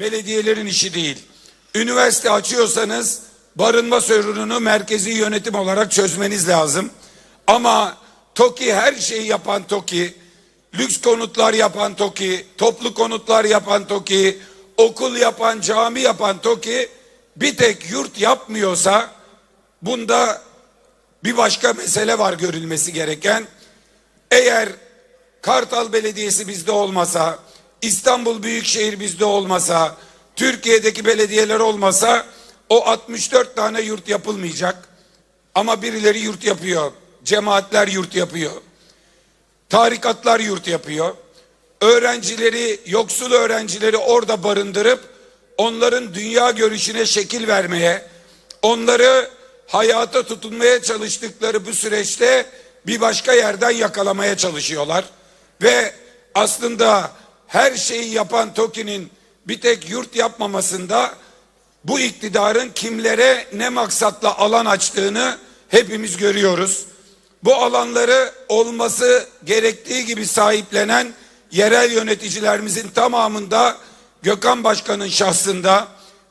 belediyelerin işi değil. Üniversite açıyorsanız barınma sorununu merkezi yönetim olarak çözmeniz lazım. Ama TOKİ her şeyi yapan TOKİ, lüks konutlar yapan TOKİ, toplu konutlar yapan TOKİ, okul yapan, cami yapan TOKİ bir tek yurt yapmıyorsa bunda bir başka mesele var görülmesi gereken. Eğer Kartal Belediyesi bizde olmasa, İstanbul Büyükşehir bizde olmasa, Türkiye'deki belediyeler olmasa o 64 tane yurt yapılmayacak. Ama birileri yurt yapıyor. Cemaatler yurt yapıyor. Tarikatlar yurt yapıyor. Öğrencileri, yoksul öğrencileri orada barındırıp onların dünya görüşüne şekil vermeye, onları hayata tutunmaya çalıştıkları bu süreçte bir başka yerden yakalamaya çalışıyorlar. Ve aslında her şeyi yapan TOKİ'nin bir tek yurt yapmamasında bu iktidarın kimlere ne maksatla alan açtığını hepimiz görüyoruz. Bu alanları olması gerektiği gibi sahiplenen yerel yöneticilerimizin tamamında Gökhan Başkan'ın şahsında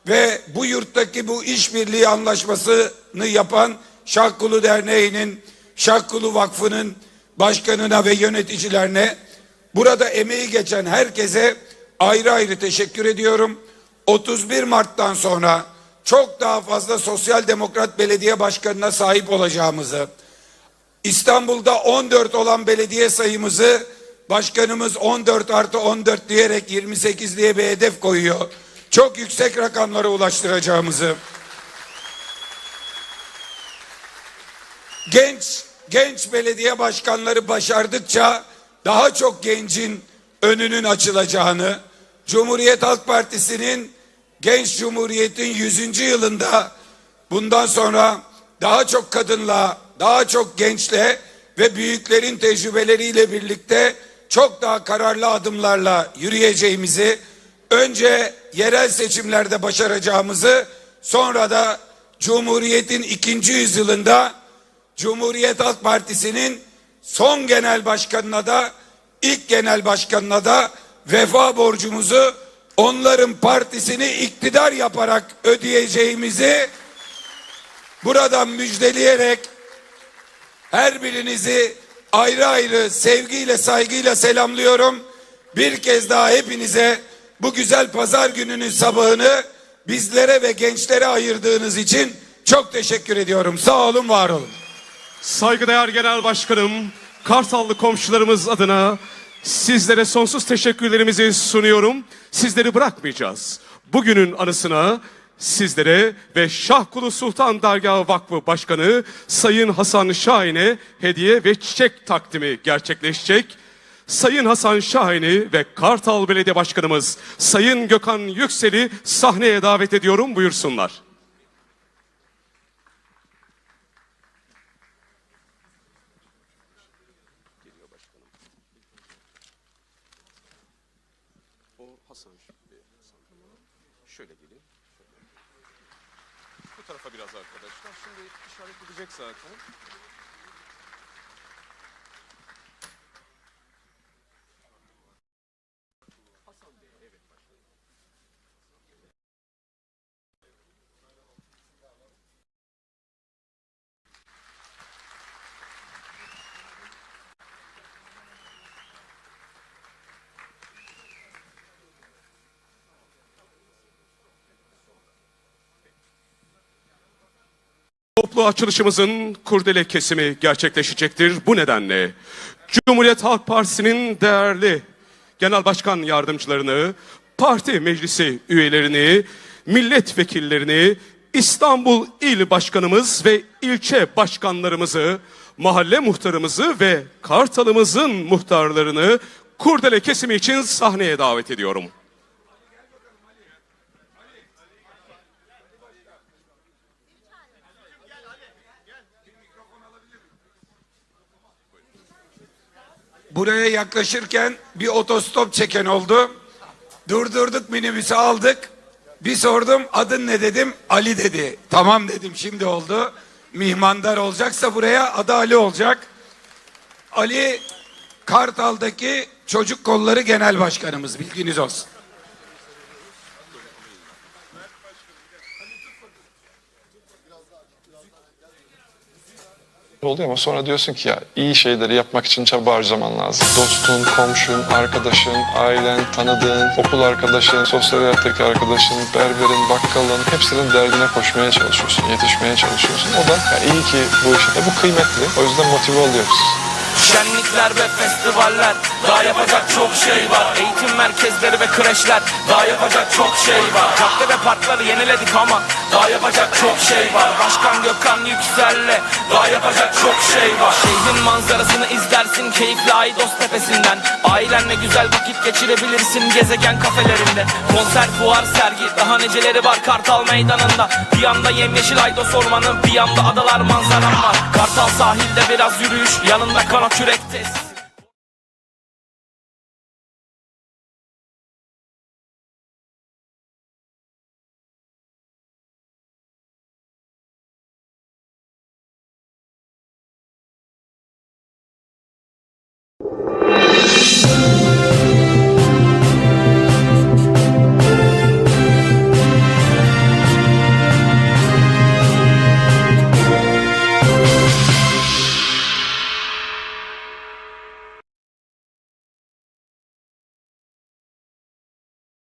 ve bu yurttaki bu işbirliği anlaşmasını yapan Şahkulu Derneği'nin, Şahkulu Vakfı'nın başkanına ve yöneticilerine burada emeği geçen herkese ayrı ayrı teşekkür ediyorum. 31 Mart'tan sonra çok daha fazla sosyal demokrat belediye başkanına sahip olacağımızı, İstanbul'da 14 olan belediye sayımızı başkanımız 14 artı 14 diyerek 28 diye bir hedef koyuyor. Çok yüksek rakamlara ulaştıracağımızı. Genç genç belediye başkanları başardıkça daha çok gencin önünün açılacağını, Cumhuriyet Halk Partisi'nin Genç Cumhuriyet'in 100. yılında bundan sonra daha çok kadınla, daha çok gençle ve büyüklerin tecrübeleriyle birlikte çok daha kararlı adımlarla yürüyeceğimizi, önce yerel seçimlerde başaracağımızı, sonra da Cumhuriyet'in ikinci yüzyılında Cumhuriyet Halk Partisi'nin son genel başkanına da ilk genel başkanına da vefa borcumuzu onların partisini iktidar yaparak ödeyeceğimizi buradan müjdeleyerek her birinizi ayrı ayrı sevgiyle saygıyla selamlıyorum. Bir kez daha hepinize bu güzel pazar gününün sabahını bizlere ve gençlere ayırdığınız için çok teşekkür ediyorum. Sağ olun, var olun. Saygıdeğer Genel Başkanım, Kartallı komşularımız adına sizlere sonsuz teşekkürlerimizi sunuyorum. Sizleri bırakmayacağız. Bugünün anısına sizlere ve Şahkulu Sultan Dergahı Vakfı Başkanı Sayın Hasan Şahin'e hediye ve çiçek takdimi gerçekleşecek. Sayın Hasan Şahin'i ve Kartal Belediye Başkanımız Sayın Gökhan Yüksel'i sahneye davet ediyorum buyursunlar. O Hasan şöyle gelin. Bu tarafa biraz arkadaşlar. Şimdi işaret edecek zaten. Toplu açılışımızın kurdele kesimi gerçekleşecektir. Bu nedenle Cumhuriyet Halk Partisi'nin değerli genel başkan yardımcılarını, parti meclisi üyelerini, milletvekillerini, İstanbul İl Başkanımız ve ilçe başkanlarımızı, mahalle muhtarımızı ve Kartalımızın muhtarlarını kurdele kesimi için sahneye davet ediyorum. Buraya yaklaşırken bir otostop çeken oldu. Durdurduk minibüsü aldık. Bir sordum adın ne dedim. Ali dedi. Tamam dedim şimdi oldu. Mihmandar olacaksa buraya adı Ali olacak. Ali Kartal'daki Çocuk Kolları Genel Başkanımız bilginiz olsun. Oluyor ama sonra diyorsun ki ya iyi şeyleri yapmak için çaba harcaman lazım. Dostun, komşun, arkadaşın, ailen, tanıdığın, okul arkadaşın, sosyal hayattaki arkadaşın, berberin, bakkalın hepsinin derdine koşmaya çalışıyorsun, yetişmeye çalışıyorsun. O da ya iyi ki bu işte bu kıymetli. O yüzden motive oluyoruz. Şenlikler ve festivaller. Daha yapacak çok şey var. Eğitim merkezleri ve kreşler. Daha yapacak çok şey var. Cadde ve parkları yeniledik ama Daha yapacak çok şey var. Başkan Gökhan Yüksel'le Daha yapacak çok şey var. Şehrin manzarasını izlersin Keyifli Aydos tepesinden. Ailenle güzel vakit geçirebilirsin Gezegen kafelerinde. Konser, fuar, sergi Daha neceleri var Kartal meydanında. Bir yanda yemyeşil Aydos ormanı Bir yanda adalar manzaram var. Kartal sahilde biraz yürüyüş Yanında kanat should.